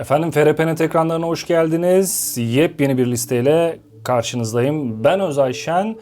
Efendim FRP'nin ekranlarına hoş geldiniz. Yepyeni bir listeyle karşınızdayım. Ben Özay Şen.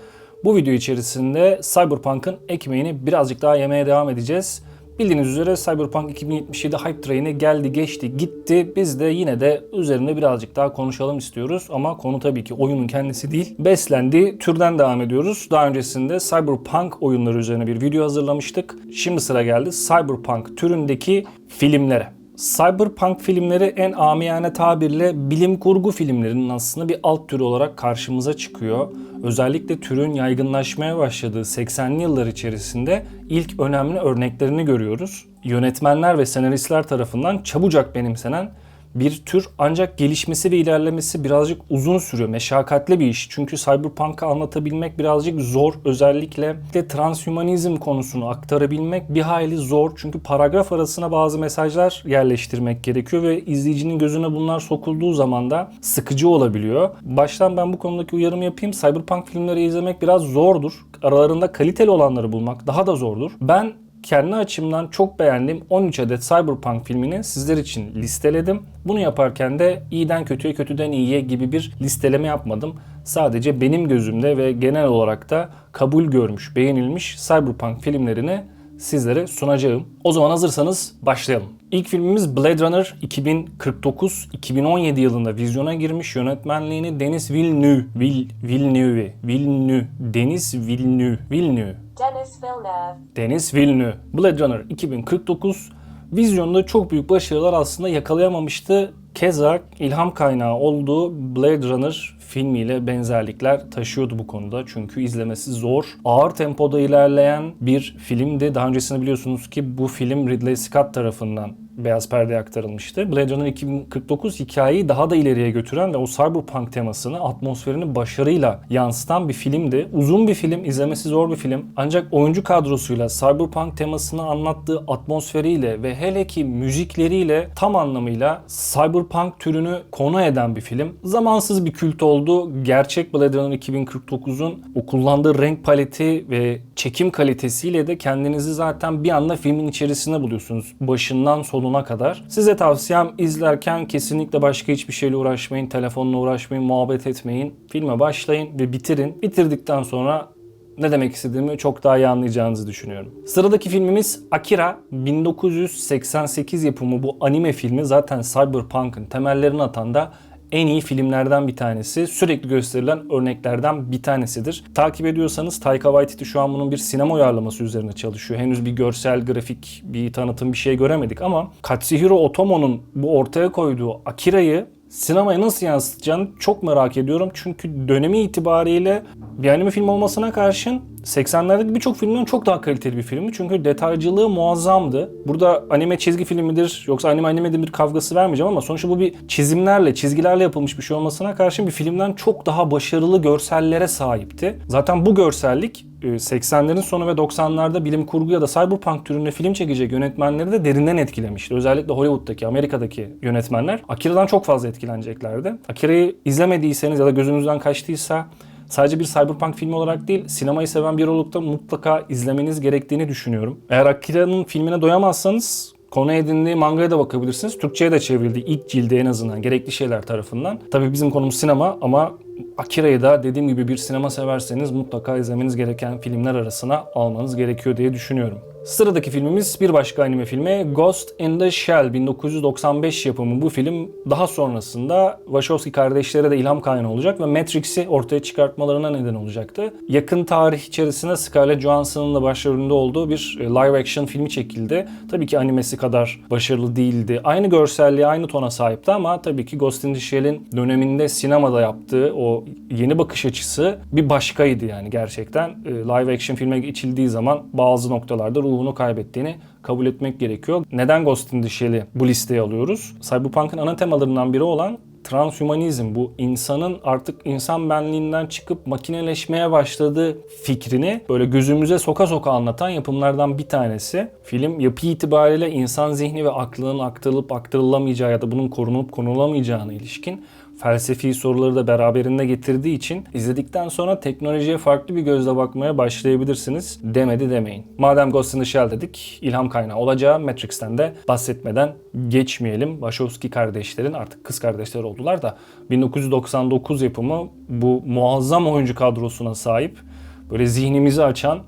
Bu video içerisinde Cyberpunk'ın ekmeğini birazcık daha yemeye devam edeceğiz. Bildiğiniz üzere Cyberpunk 2077 hype train'i geldi geçti gitti. Biz de yine de üzerinde birazcık daha konuşalım istiyoruz. Ama konu tabii ki oyunun kendisi değil. Beslendiği türden devam ediyoruz. Daha öncesinde Cyberpunk oyunları üzerine bir video hazırlamıştık. Şimdi sıra geldi Cyberpunk türündeki filmlere. Cyberpunk filmleri en amiyane tabirle bilim kurgu filmlerinin aslında bir alt türü olarak karşımıza çıkıyor. Özellikle türün yaygınlaşmaya başladığı 80'li yıllar içerisinde ilk önemli örneklerini görüyoruz. Yönetmenler ve senaristler tarafından çabucak benimsenen bir tür ancak gelişmesi ve ilerlemesi birazcık uzun sürüyor. Meşakkatli bir iş. Çünkü Cyberpunk'ı anlatabilmek birazcık zor. Özellikle de transhumanizm konusunu aktarabilmek bir hayli zor. Çünkü paragraf arasına bazı mesajlar yerleştirmek gerekiyor ve izleyicinin gözüne bunlar sokulduğu zaman da sıkıcı olabiliyor. Baştan ben bu konudaki uyarımı yapayım. Cyberpunk filmleri izlemek biraz zordur. Aralarında kaliteli olanları bulmak daha da zordur. Ben kendi açımdan çok beğendiğim 13 adet Cyberpunk filmini sizler için listeledim. Bunu yaparken de iyiden kötüye, kötüden iyiye gibi bir listeleme yapmadım. Sadece benim gözümde ve genel olarak da kabul görmüş, beğenilmiş Cyberpunk filmlerini sizlere sunacağım. O zaman hazırsanız başlayalım. İlk filmimiz Blade Runner 2049 2017 yılında vizyona girmiş. Yönetmenliğini Denis Villeneuve, Vil, Villeneuve, Villeneuve, Denis Villeneuve, Villeneuve Dennis Villeneuve. Denis Villeneuve. Blade Runner 2049 vizyonda çok büyük başarılar aslında yakalayamamıştı. Keza ilham kaynağı olduğu Blade Runner filmiyle benzerlikler taşıyordu bu konuda. Çünkü izlemesi zor. Ağır tempoda ilerleyen bir filmdi. Daha öncesinde biliyorsunuz ki bu film Ridley Scott tarafından beyaz perdeye aktarılmıştı. Blade Runner 2049 hikayeyi daha da ileriye götüren ve o cyberpunk temasını, atmosferini başarıyla yansıtan bir filmdi. Uzun bir film, izlemesi zor bir film. Ancak oyuncu kadrosuyla cyberpunk temasını anlattığı atmosferiyle ve hele ki müzikleriyle tam anlamıyla cyberpunk türünü konu eden bir film. Zamansız bir kült oldu. Gerçek Blade Runner 2049'un o kullandığı renk paleti ve çekim kalitesiyle de kendinizi zaten bir anda filmin içerisinde buluyorsunuz. Başından sonuna kadar. Size tavsiyem izlerken kesinlikle başka hiçbir şeyle uğraşmayın. Telefonla uğraşmayın, muhabbet etmeyin. Filme başlayın ve bitirin. Bitirdikten sonra ne demek istediğimi çok daha iyi anlayacağınızı düşünüyorum. Sıradaki filmimiz Akira. 1988 yapımı bu anime filmi zaten Cyberpunk'ın temellerini atan da en iyi filmlerden bir tanesi. Sürekli gösterilen örneklerden bir tanesidir. Takip ediyorsanız Taika Waititi şu an bunun bir sinema uyarlaması üzerine çalışıyor. Henüz bir görsel, grafik, bir tanıtım bir şey göremedik ama Katsuhiro Otomo'nun bu ortaya koyduğu Akira'yı sinemaya nasıl yansıtacağını çok merak ediyorum. Çünkü dönemi itibariyle bir anime film olmasına karşın 80'lerdeki birçok filmden çok daha kaliteli bir filmdi. Çünkü detaycılığı muazzamdı. Burada anime çizgi filmidir yoksa anime anime bir kavgası vermeyeceğim ama sonuçta bu bir çizimlerle, çizgilerle yapılmış bir şey olmasına karşın bir filmden çok daha başarılı görsellere sahipti. Zaten bu görsellik 80'lerin sonu ve 90'larda bilim kurgu ya da cyberpunk türünde film çekecek yönetmenleri de derinden etkilemişti. Özellikle Hollywood'daki, Amerika'daki yönetmenler Akira'dan çok fazla etkileneceklerdi. Akira'yı izlemediyseniz ya da gözünüzden kaçtıysa sadece bir cyberpunk filmi olarak değil, sinemayı seven bir olukta mutlaka izlemeniz gerektiğini düşünüyorum. Eğer Akira'nın filmine doyamazsanız konu edindiği mangaya da bakabilirsiniz. Türkçe'ye de çevrildi ilk cildi en azından gerekli şeyler tarafından. Tabii bizim konumuz sinema ama Akira'yı da dediğim gibi bir sinema severseniz mutlaka izlemeniz gereken filmler arasına almanız gerekiyor diye düşünüyorum. Sıradaki filmimiz bir başka anime filmi Ghost in the Shell 1995 yapımı bu film daha sonrasında Wachowski kardeşlere de ilham kaynağı olacak ve Matrix'i ortaya çıkartmalarına neden olacaktı. Yakın tarih içerisinde Scarlett Johansson'ın da başrolünde olduğu bir e, live action filmi çekildi. Tabii ki animesi kadar başarılı değildi. Aynı görselliğe, aynı tona sahipti ama tabii ki Ghost in the Shell'in döneminde sinemada yaptığı o yeni bakış açısı bir başkaydı yani gerçekten. E, live action filme geçildiği zaman bazı noktalarda ruhunu kaybettiğini kabul etmek gerekiyor. Neden Ghost in the Shell'i bu listeye alıyoruz? Cyberpunk'ın ana temalarından biri olan transhumanizm bu insanın artık insan benliğinden çıkıp makineleşmeye başladığı fikrini böyle gözümüze soka soka anlatan yapımlardan bir tanesi. Film yapı itibariyle insan zihni ve aklının aktarılıp aktarılamayacağı ya da bunun korunup konulamayacağına ilişkin felsefi soruları da beraberinde getirdiği için izledikten sonra teknolojiye farklı bir gözle bakmaya başlayabilirsiniz. Demedi demeyin. Madem Ghost in the Shell dedik, ilham kaynağı olacağı Matrix'ten de bahsetmeden geçmeyelim. Wachowski kardeşlerin artık kız kardeşler oldular da 1999 yapımı bu muazzam oyuncu kadrosuna sahip böyle zihnimizi açan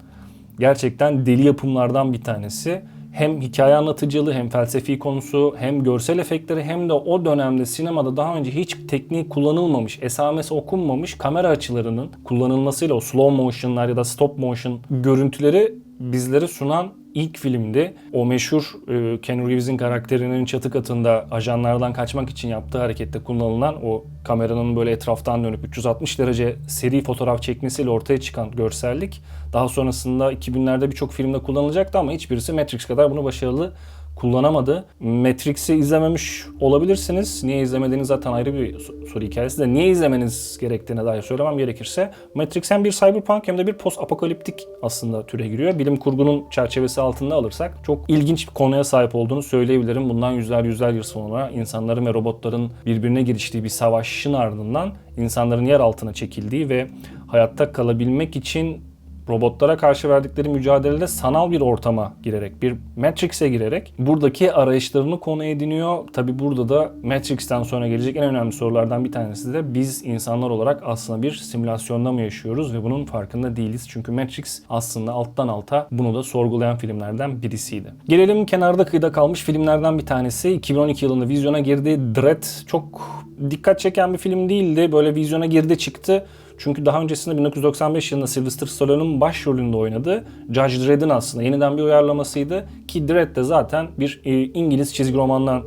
gerçekten deli yapımlardan bir tanesi. Hem hikaye anlatıcılığı hem felsefi konusu hem görsel efektleri hem de o dönemde sinemada daha önce hiç teknik kullanılmamış, esamesi okunmamış kamera açılarının kullanılmasıyla o slow motionlar ya da stop motion görüntüleri bizlere sunan ilk filmdi. O meşhur e, Ken Reeves'in karakterinin çatı katında ajanlardan kaçmak için yaptığı harekette kullanılan o kameranın böyle etraftan dönüp 360 derece seri fotoğraf çekmesiyle ortaya çıkan görsellik daha sonrasında 2000'lerde birçok filmde kullanılacaktı ama hiçbirisi Matrix kadar bunu başarılı kullanamadı. Matrix'i izlememiş olabilirsiniz. Niye izlemediğiniz zaten ayrı bir soru hikayesi de. Niye izlemeniz gerektiğine dair söylemem gerekirse Matrix hem bir cyberpunk hem de bir post apokaliptik aslında türe giriyor. Bilim kurgunun çerçevesi altında alırsak çok ilginç bir konuya sahip olduğunu söyleyebilirim. Bundan yüzler yüzler yıl sonra insanların ve robotların birbirine giriştiği bir savaşın ardından insanların yer altına çekildiği ve hayatta kalabilmek için robotlara karşı verdikleri mücadelede sanal bir ortama girerek, bir Matrix'e girerek buradaki arayışlarını konu ediniyor. Tabi burada da Matrix'ten sonra gelecek en önemli sorulardan bir tanesi de biz insanlar olarak aslında bir simülasyonda mı yaşıyoruz ve bunun farkında değiliz. Çünkü Matrix aslında alttan alta bunu da sorgulayan filmlerden birisiydi. Gelelim kenarda kıyıda kalmış filmlerden bir tanesi. 2012 yılında vizyona girdi. Dread çok dikkat çeken bir film değildi. Böyle vizyona girdi çıktı. Çünkü daha öncesinde 1995 yılında Sylvester Stallone'un başrolünde oynadığı Judge Dredd'in aslında yeniden bir uyarlamasıydı. Ki Dredd de zaten bir e, İngiliz çizgi romandan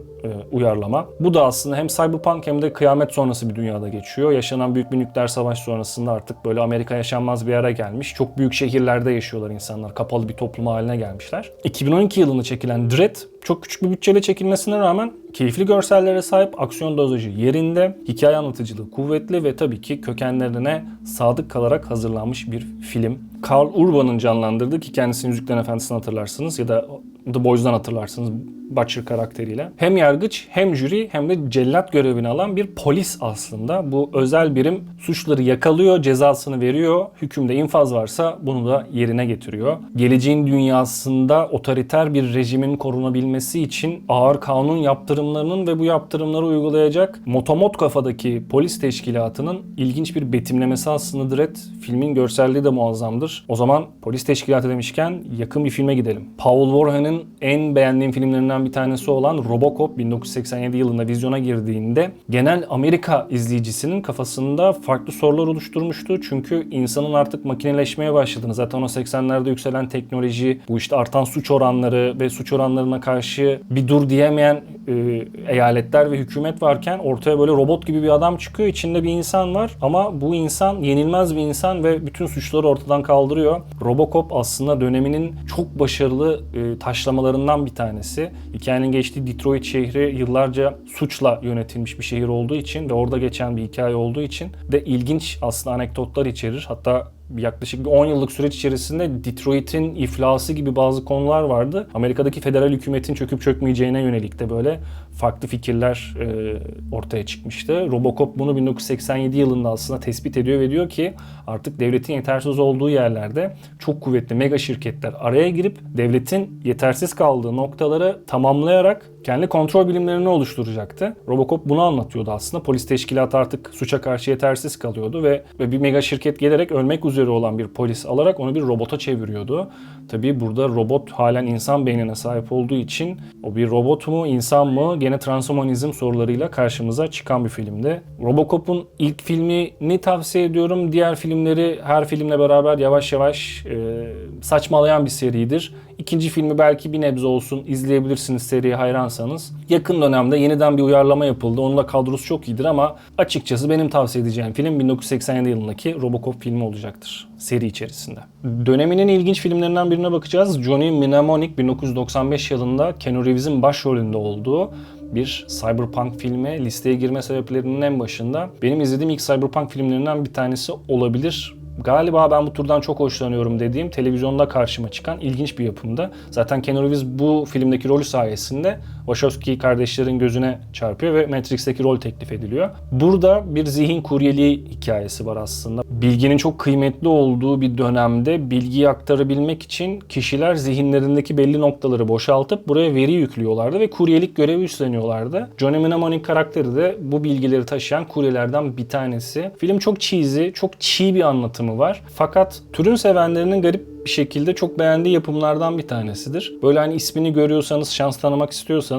uyarlama. Bu da aslında hem cyberpunk hem de kıyamet sonrası bir dünyada geçiyor. Yaşanan büyük bir nükleer savaş sonrasında artık böyle Amerika yaşanmaz bir yere gelmiş. Çok büyük şehirlerde yaşıyorlar insanlar. Kapalı bir toplum haline gelmişler. 2012 yılında çekilen Dredd çok küçük bir bütçeyle çekilmesine rağmen keyifli görsellere sahip, aksiyon dozajı yerinde, hikaye anlatıcılığı kuvvetli ve tabii ki kökenlerine sadık kalarak hazırlanmış bir film. Carl Urban'ın canlandırdığı ki kendisini Yüzüklerin Efendisi'ni hatırlarsınız ya da The Boys'dan hatırlarsınız Butcher karakteriyle. Hem yargıç hem jüri hem de cellat görevini alan bir polis aslında. Bu özel birim suçları yakalıyor, cezasını veriyor. Hükümde infaz varsa bunu da yerine getiriyor. Geleceğin dünyasında otoriter bir rejimin korunabilmesi için ağır kanun yaptırımlarının ve bu yaptırımları uygulayacak motomot kafadaki polis teşkilatının ilginç bir betimlemesi aslında Dredd. Filmin görselliği de muazzamdır. O zaman polis teşkilatı demişken yakın bir filme gidelim. Paul Verhoeven'in en beğendiğim filmlerinden bir tanesi olan Robocop 1987 yılında vizyona girdiğinde genel Amerika izleyicisinin kafasında farklı sorular oluşturmuştu. Çünkü insanın artık makineleşmeye başladığını zaten o 80'lerde yükselen teknoloji, bu işte artan suç oranları ve suç oranlarına karşı bir dur diyemeyen e, eyaletler ve hükümet varken ortaya böyle robot gibi bir adam çıkıyor. İçinde bir insan var ama bu insan yenilmez bir insan ve bütün suçları ortadan kaldırıyor. Robocop aslında döneminin çok başarılı e, taşlamalarından bir tanesi. Hikayenin geçtiği Detroit şehri yıllarca suçla yönetilmiş bir şehir olduğu için ve orada geçen bir hikaye olduğu için de ilginç aslında anekdotlar içerir. Hatta yaklaşık 10 yıllık süreç içerisinde Detroit'in iflası gibi bazı konular vardı. Amerika'daki federal hükümetin çöküp çökmeyeceğine yönelik de böyle farklı fikirler e, ortaya çıkmıştı. Robocop bunu 1987 yılında aslında tespit ediyor ve diyor ki artık devletin yetersiz olduğu yerlerde çok kuvvetli mega şirketler araya girip devletin yetersiz kaldığı noktaları tamamlayarak kendi kontrol bilimlerini oluşturacaktı. Robocop bunu anlatıyordu aslında. Polis teşkilatı artık suça karşı yetersiz kalıyordu ve, ve bir mega şirket gelerek ölmek üzere olan bir polis alarak onu bir robota çeviriyordu. Tabii burada robot halen insan beynine sahip olduğu için o bir robot mu, insan mı gene transhumanizm sorularıyla karşımıza çıkan bir filmdi. Robocop'un ilk filmini tavsiye ediyorum. Diğer filmleri her filmle beraber yavaş yavaş e, saçmalayan bir seridir. İkinci filmi belki bir nebze olsun izleyebilirsiniz seriye hayransanız. Yakın dönemde yeniden bir uyarlama yapıldı. Onun da kadrosu çok iyidir ama açıkçası benim tavsiye edeceğim film 1987 yılındaki Robocop filmi olacaktır seri içerisinde. Döneminin ilginç filmlerinden birine bakacağız. Johnny Mnemonic 1995 yılında Keanu Reeves'in başrolünde olduğu bir cyberpunk filme listeye girme sebeplerinin en başında benim izlediğim ilk cyberpunk filmlerinden bir tanesi olabilir. Galiba ben bu turdan çok hoşlanıyorum dediğim televizyonda karşıma çıkan ilginç bir yapımda. Zaten Keanu Reeves bu filmdeki rolü sayesinde Wachowski kardeşlerin gözüne çarpıyor ve Matrix'teki rol teklif ediliyor. Burada bir zihin kuryeliği hikayesi var aslında. Bilginin çok kıymetli olduğu bir dönemde bilgiyi aktarabilmek için kişiler zihinlerindeki belli noktaları boşaltıp buraya veri yüklüyorlardı ve kuryelik görevi üstleniyorlardı. Johnny Mnemonic karakteri de bu bilgileri taşıyan kuryelerden bir tanesi. Film çok cheesy, çok çiğ bir anlatımı var. Fakat türün sevenlerinin garip bir şekilde çok beğendiği yapımlardan bir tanesidir. Böyle hani ismini görüyorsanız, şans tanımak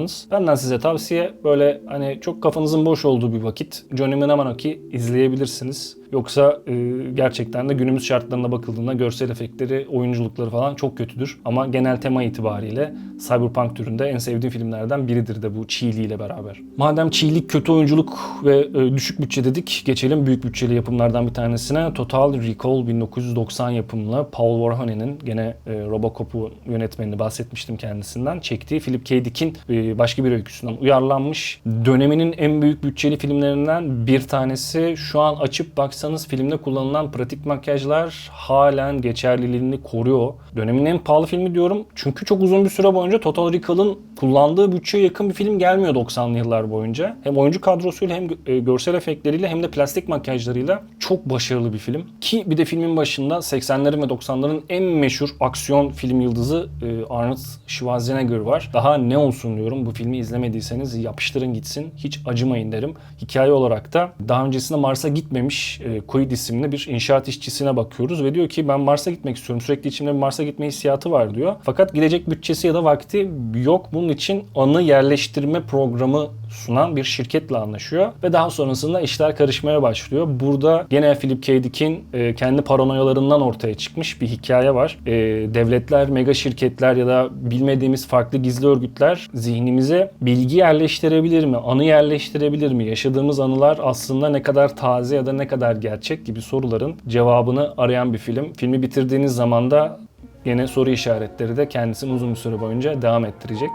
istiyorsanız benden size tavsiye böyle hani çok kafanızın boş olduğu bir vakit Johnny Mnemonic izleyebilirsiniz. Yoksa e, gerçekten de günümüz şartlarına bakıldığında görsel efektleri, oyunculukları falan çok kötüdür. Ama genel tema itibariyle Cyberpunk türünde en sevdiğim filmlerden biridir de bu çiğliğiyle beraber. Madem çiğlik, kötü oyunculuk ve e, düşük bütçe dedik, geçelim büyük bütçeli yapımlardan bir tanesine. Total Recall 1990 yapımlı Paul Verhoeven'in gene e, Robocop'u yönetmenini bahsetmiştim kendisinden. Çektiği Philip K. Dick'in e, başka bir öyküsünden uyarlanmış. Döneminin en büyük bütçeli filmlerinden bir tanesi. Şu an açıp baksanız filmde kullanılan pratik makyajlar halen geçerliliğini koruyor. Dönemin en pahalı filmi diyorum. Çünkü çok uzun bir süre boyunca Total Recall'ın kullandığı bütçeye yakın bir film gelmiyor 90'lı yıllar boyunca. Hem oyuncu kadrosuyla hem e, görsel efektleriyle hem de plastik makyajlarıyla çok başarılı bir film. Ki bir de filmin başında 80'lerin ve 90'ların en meşhur aksiyon film yıldızı e, Arnold Schwarzenegger var. Daha ne olsun diyorum bu filmi izlemediyseniz yapıştırın gitsin. Hiç acımayın derim. Hikaye olarak da daha öncesinde Mars'a gitmemiş e, Quaid isimli bir inşaat işçisine bakıyoruz ve diyor ki ben Mars'a gitmek istiyorum. Sürekli içimde Mars'a gitme hissiyatı var diyor. Fakat gidecek bütçesi ya da vakti yok. Bunun için anı yerleştirme programı sunan bir şirketle anlaşıyor ve daha sonrasında işler karışmaya başlıyor. Burada gene Philip K. Dick'in e, kendi paranoyalarından ortaya çıkmış bir hikaye var. E, devletler, mega şirketler ya da bilmediğimiz farklı gizli örgütler zihnimize bilgi yerleştirebilir mi? Anı yerleştirebilir mi? Yaşadığımız anılar aslında ne kadar taze ya da ne kadar gerçek gibi soruların cevabını arayan bir film. Filmi bitirdiğiniz zaman da yine soru işaretleri de kendisini uzun bir süre boyunca devam ettirecek.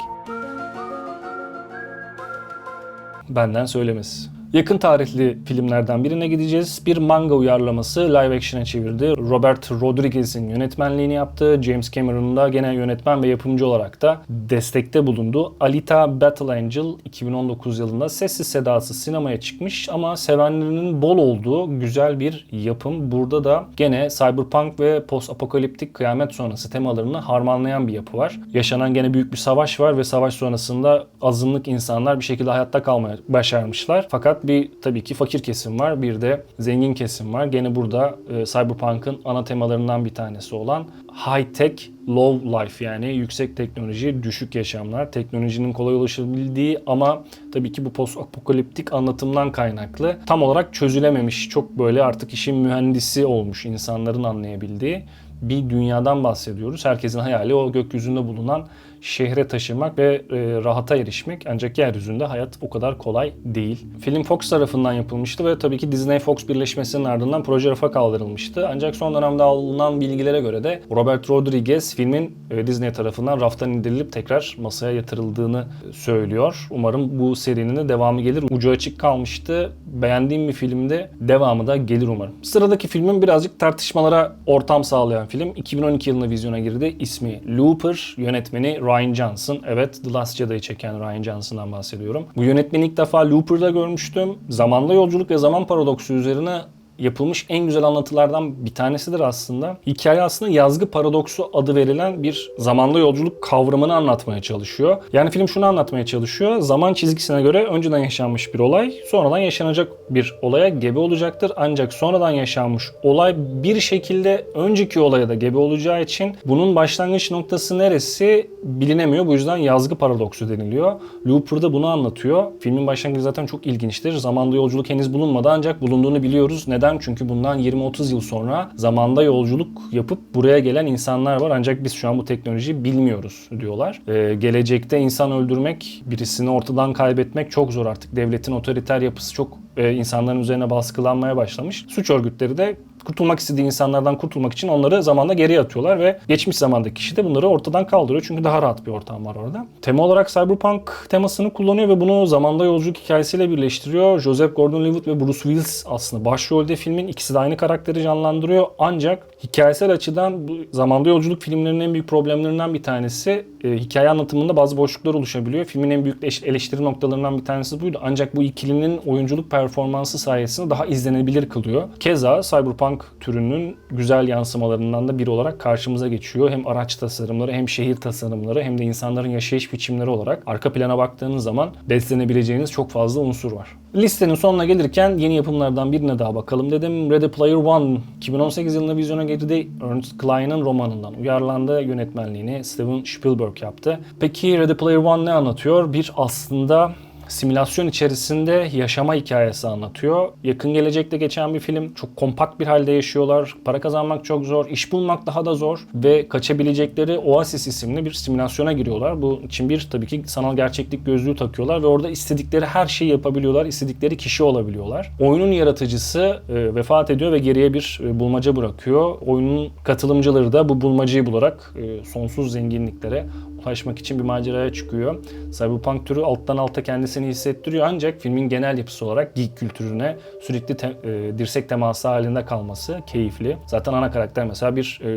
Benden söylemesi. Yakın tarihli filmlerden birine gideceğiz. Bir manga uyarlaması live action'a çevirdi. Robert Rodriguez'in yönetmenliğini yaptı. James Cameron'un da gene yönetmen ve yapımcı olarak da destekte bulundu. Alita Battle Angel 2019 yılında sessiz sedasız sinemaya çıkmış ama sevenlerinin bol olduğu güzel bir yapım. Burada da gene cyberpunk ve post apokaliptik kıyamet sonrası temalarını harmanlayan bir yapı var. Yaşanan gene büyük bir savaş var ve savaş sonrasında azınlık insanlar bir şekilde hayatta kalmaya başarmışlar. Fakat bir tabii ki fakir kesim var, bir de zengin kesim var. Gene burada e, Cyberpunk'ın ana temalarından bir tanesi olan high tech, low life yani yüksek teknoloji, düşük yaşamlar. Teknolojinin kolay ulaşabildiği ama tabii ki bu post apokaliptik anlatımdan kaynaklı tam olarak çözülememiş, çok böyle artık işin mühendisi olmuş insanların anlayabildiği bir dünyadan bahsediyoruz. Herkesin hayali o gökyüzünde bulunan şehre taşımak ve e, rahata erişmek. Ancak yeryüzünde hayat o kadar kolay değil. Film Fox tarafından yapılmıştı ve tabii ki Disney Fox birleşmesinin ardından proje rafa kaldırılmıştı. Ancak son dönemde alınan bilgilere göre de Robert Rodriguez filmin e, Disney tarafından raftan indirilip tekrar masaya yatırıldığını söylüyor. Umarım bu serinin de devamı gelir. Ucu açık kalmıştı. Beğendiğim bir filmde devamı da gelir umarım. Sıradaki filmin birazcık tartışmalara ortam sağlayan film. 2012 yılında vizyona girdi. İsmi Looper, yönetmeni Ryan Johnson. Evet The Last Jedi'yi çeken Ryan Johnson'dan bahsediyorum. Bu yönetmeni ilk defa Looper'da görmüştüm. Zamanda yolculuk ve zaman paradoksu üzerine yapılmış en güzel anlatılardan bir tanesidir aslında. Hikaye aslında yazgı paradoksu adı verilen bir zamanda yolculuk kavramını anlatmaya çalışıyor. Yani film şunu anlatmaya çalışıyor. Zaman çizgisine göre önceden yaşanmış bir olay, sonradan yaşanacak bir olaya gebe olacaktır. Ancak sonradan yaşanmış olay bir şekilde önceki olaya da gebe olacağı için bunun başlangıç noktası neresi bilinemiyor. Bu yüzden yazgı paradoksu deniliyor. Looper'da bunu anlatıyor. Filmin başlangıcı zaten çok ilginçtir. Zamanda yolculuk henüz bulunmadı ancak bulunduğunu biliyoruz. Neden? Çünkü bundan 20-30 yıl sonra zamanda yolculuk yapıp buraya gelen insanlar var. Ancak biz şu an bu teknolojiyi bilmiyoruz diyorlar. Ee, gelecekte insan öldürmek, birisini ortadan kaybetmek çok zor artık. Devletin otoriter yapısı çok e, insanların üzerine baskılanmaya başlamış. Suç örgütleri de kurtulmak istediği insanlardan kurtulmak için onları zamanda geriye atıyorlar ve geçmiş zamandaki kişi de bunları ortadan kaldırıyor. Çünkü daha rahat bir ortam var orada. Tema olarak Cyberpunk temasını kullanıyor ve bunu zamanda yolculuk hikayesiyle birleştiriyor. Joseph Gordon-Levitt ve Bruce Willis aslında başrolde filmin ikisi de aynı karakteri canlandırıyor. Ancak hikayesel açıdan bu zamanda yolculuk filmlerinin en büyük problemlerinden bir tanesi e, hikaye anlatımında bazı boşluklar oluşabiliyor. Filmin en büyük eş- eleştiri noktalarından bir tanesi buydu. Ancak bu ikilinin oyunculuk performansı sayesinde daha izlenebilir kılıyor. Keza Cyberpunk türünün güzel yansımalarından da biri olarak karşımıza geçiyor. Hem araç tasarımları hem şehir tasarımları hem de insanların yaşayış biçimleri olarak arka plana baktığınız zaman beslenebileceğiniz çok fazla unsur var. Listenin sonuna gelirken yeni yapımlardan birine daha bakalım dedim. Ready Player One 2018 yılında vizyona girdi. Ernest Cline'ın romanından uyarlandı. Yönetmenliğini Steven Spielberg yaptı. Peki Ready Player One ne anlatıyor? Bir aslında simülasyon içerisinde yaşama hikayesi anlatıyor. Yakın gelecekte geçen bir film. Çok kompakt bir halde yaşıyorlar. Para kazanmak çok zor. iş bulmak daha da zor. Ve kaçabilecekleri Oasis isimli bir simülasyona giriyorlar. Bu için bir tabii ki sanal gerçeklik gözlüğü takıyorlar ve orada istedikleri her şeyi yapabiliyorlar. istedikleri kişi olabiliyorlar. Oyunun yaratıcısı e, vefat ediyor ve geriye bir e, bulmaca bırakıyor. Oyunun katılımcıları da bu bulmacayı bularak e, sonsuz zenginliklere ulaşmak için bir maceraya çıkıyor. Cyberpunk türü alttan alta kendisini hissettiriyor ancak filmin genel yapısı olarak geek kültürüne sürekli te- e, dirsek teması halinde kalması keyifli. Zaten ana karakter mesela bir e,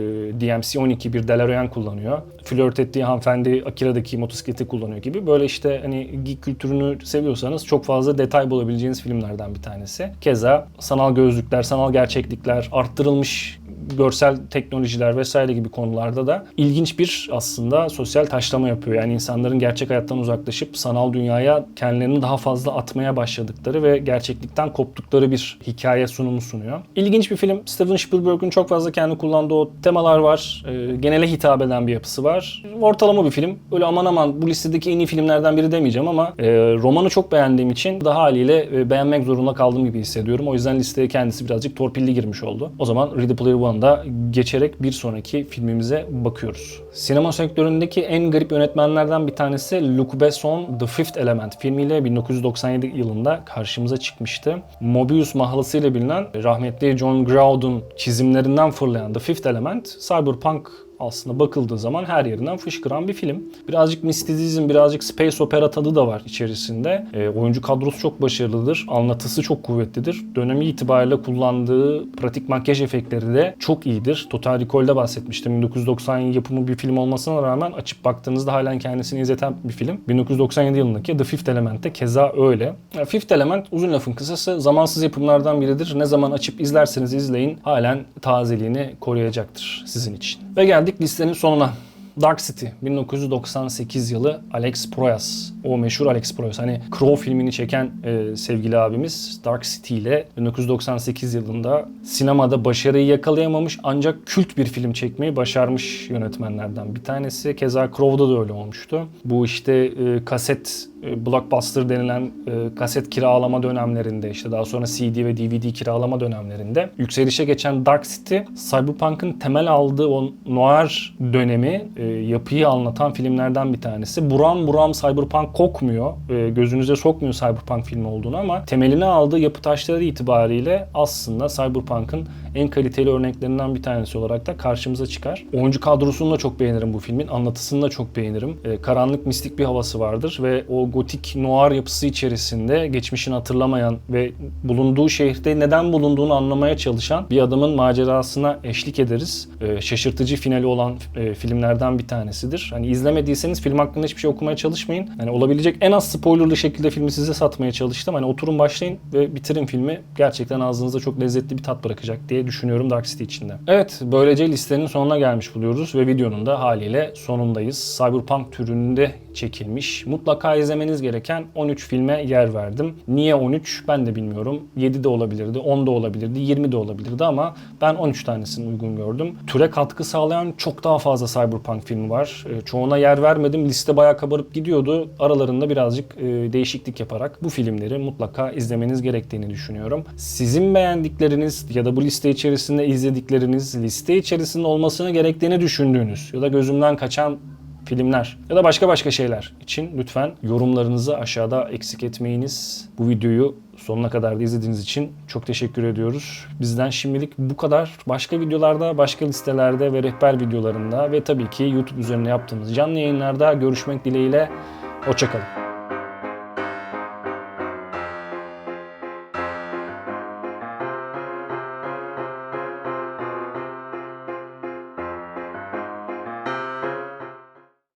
DMC-12 bir DeLorean kullanıyor. Flört ettiği hanımefendi Akira'daki motosikleti kullanıyor gibi. Böyle işte hani geek kültürünü seviyorsanız çok fazla detay bulabileceğiniz filmlerden bir tanesi. Keza sanal gözlükler, sanal gerçeklikler, arttırılmış görsel teknolojiler vesaire gibi konularda da ilginç bir aslında sosyal taşlama yapıyor. Yani insanların gerçek hayattan uzaklaşıp sanal dünyaya kendilerini daha fazla atmaya başladıkları ve gerçeklikten koptukları bir hikaye sunumu sunuyor. İlginç bir film. Steven Spielberg'ün çok fazla kendi kullandığı o temalar var. Ee, genele hitap eden bir yapısı var. Ortalama bir film. Öyle aman aman bu listedeki en iyi filmlerden biri demeyeceğim ama e, romanı çok beğendiğim için daha haliyle e, beğenmek zorunda kaldığım gibi hissediyorum. O yüzden listeye kendisi birazcık torpilli girmiş oldu. O zaman Ready Player One'da geçerek bir sonraki filmimize bakıyoruz. Sinema sektöründeki en garip yönetmenlerden bir tanesi Luc Besson The Fifth Element filmiyle 1997 yılında karşımıza çıkmıştı. Mobius mahlasıyla bilinen rahmetli John Graudu'nun çizimlerinden fırlayan The Fifth Element Cyberpunk aslında bakıldığı zaman her yerinden fışkıran bir film. Birazcık mistizm, birazcık space opera tadı da var içerisinde. E, oyuncu kadrosu çok başarılıdır. Anlatısı çok kuvvetlidir. Dönemi itibariyle kullandığı pratik makyaj efektleri de çok iyidir. Total Recall'de bahsetmiştim. 1990 yapımı bir film olmasına rağmen açıp baktığınızda halen kendisini izleten bir film. 1997 yılındaki The Fifth Element de keza öyle. Yani Fifth Element uzun lafın kısası zamansız yapımlardan biridir. Ne zaman açıp izlerseniz izleyin halen tazeliğini koruyacaktır sizin için. Ve geldik listenin sonuna. Dark City 1998 yılı Alex Proyas. O meşhur Alex Proyas. Hani Crow filmini çeken e, sevgili abimiz Dark City ile 1998 yılında sinemada başarıyı yakalayamamış ancak kült bir film çekmeyi başarmış yönetmenlerden bir tanesi. Keza Crow'da da öyle olmuştu. Bu işte e, kaset blockbuster denilen e, kaset kiralama dönemlerinde işte daha sonra CD ve DVD kiralama dönemlerinde yükselişe geçen Dark City Cyberpunk'ın temel aldığı o noir dönemi e, yapıyı anlatan filmlerden bir tanesi. Buram buram Cyberpunk kokmuyor. E, gözünüze sokmuyor Cyberpunk filmi olduğunu ama temelini aldığı yapı taşları itibariyle aslında Cyberpunk'ın en kaliteli örneklerinden bir tanesi olarak da karşımıza çıkar. Oyuncu kadrosunu da çok beğenirim bu filmin. Anlatısını da çok beğenirim. E, karanlık mistik bir havası vardır ve o gotik noir yapısı içerisinde geçmişini hatırlamayan ve bulunduğu şehirde neden bulunduğunu anlamaya çalışan bir adamın macerasına eşlik ederiz. E, şaşırtıcı finali olan e, filmlerden bir tanesidir. Hani izlemediyseniz film hakkında hiçbir şey okumaya çalışmayın. Hani olabilecek en az spoilerlı şekilde filmi size satmaya çalıştım. Hani oturun başlayın ve bitirin filmi. Gerçekten ağzınızda çok lezzetli bir tat bırakacak diye düşünüyorum Dark City içinde. Evet böylece listenin sonuna gelmiş buluyoruz ve videonun da haliyle sonundayız. Cyberpunk türünde çekilmiş. Mutlaka izlemeniz gereken 13 filme yer verdim. Niye 13 ben de bilmiyorum. 7 de olabilirdi, 10 da olabilirdi, 20 de olabilirdi ama ben 13 tanesini uygun gördüm. Türe katkı sağlayan çok daha fazla Cyberpunk filmi var. E, Çoğuna yer vermedim. Liste bayağı kabarıp gidiyordu. Aralarında birazcık e, değişiklik yaparak bu filmleri mutlaka izlemeniz gerektiğini düşünüyorum. Sizin beğendikleriniz ya da bu liste içerisinde izledikleriniz, liste içerisinde olmasını gerektiğini düşündüğünüz ya da gözümden kaçan filmler ya da başka başka şeyler için lütfen yorumlarınızı aşağıda eksik etmeyiniz. Bu videoyu sonuna kadar da izlediğiniz için çok teşekkür ediyoruz. Bizden şimdilik bu kadar. Başka videolarda, başka listelerde ve rehber videolarında ve tabii ki YouTube üzerine yaptığımız canlı yayınlarda görüşmek dileğiyle. Hoşçakalın.